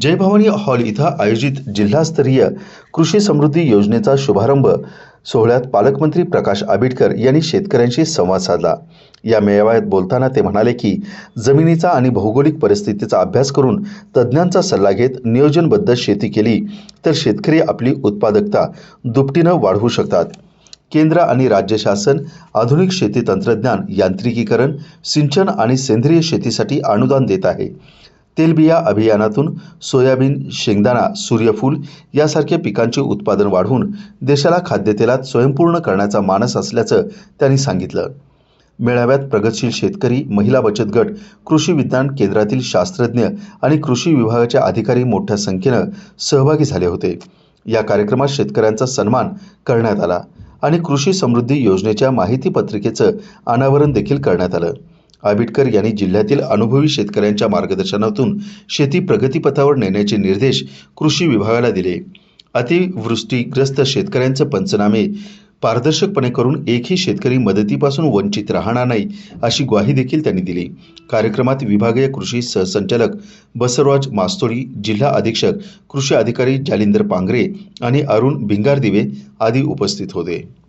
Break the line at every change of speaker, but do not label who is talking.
Jai Bhavani hall इथं आयोजित जिल्हास्तरीय कृषी समृद्धी योजनेचा शुभारंभ सोहळ्यात पालकमंत्री प्रकाश आंबेडकर यांनी शेतकऱ्यांशी संवाद साधला. या मेळाव्यात बोलताना ते म्हणाले की जमिनीचा आणि भौगोलिक परिस्थितीचा अभ्यास करून तज्ज्ञांचा सल्ला घेत नियोजनबद्ध शेती केली तर शेतकरी आपली उत्पादकता दुपटीनं वाढवू शकतात. केंद्र आणि राज्य शासन आधुनिक शेती तंत्रज्ञान यांत्रिकीकरण सिंचन आणि सेंद्रिय शेतीसाठी अनुदान देत आहे. तेलबिया अभियानातून सोयाबीन शेंगदाणा सूर्यफूल यासारख्या पिकांचे उत्पादन वाढवून देशाला खाद्यतेलात स्वयंपूर्ण करण्याचा मानस असल्याचं त्यांनी सांगितलं. मेळाव्यात प्रगतशील शेतकरी महिला बचत गट कृषी विज्ञान केंद्रातील शास्त्रज्ञ आणि कृषी विभागाचे अधिकारी मोठ्या संख्येनं सहभागी झाले होते. या कार्यक्रमात शेतकऱ्यांचा सन्मान करण्यात आला आणि कृषी समृद्धी योजनेच्या माहिती पत्रिकेचं अनावरण देखील करण्यात आलं. आंबेडकर यांनी जिल्ह्यातील अनुभवी शेतकऱ्यांच्या मार्गदर्शनातून शेती प्रगतीपथावर नेण्याचे निर्देश कृषी विभागाला दिले. अतिवृष्टीग्रस्त शेतकऱ्यांचे पंचनामे पारदर्शकपणे करून एकही शेतकरी मदतीपासून वंचित राहणार नाही अशी ग्वाही देखील त्यांनी दिली. कार्यक्रमात विभागीय कृषी सहसंचालक बसवराज मास्तोळी जिल्हा अधीक्षक कृषी अधिकारी जालिंदर पांगरे आणि अरुण भिंगारदिवे आदी उपस्थित होते.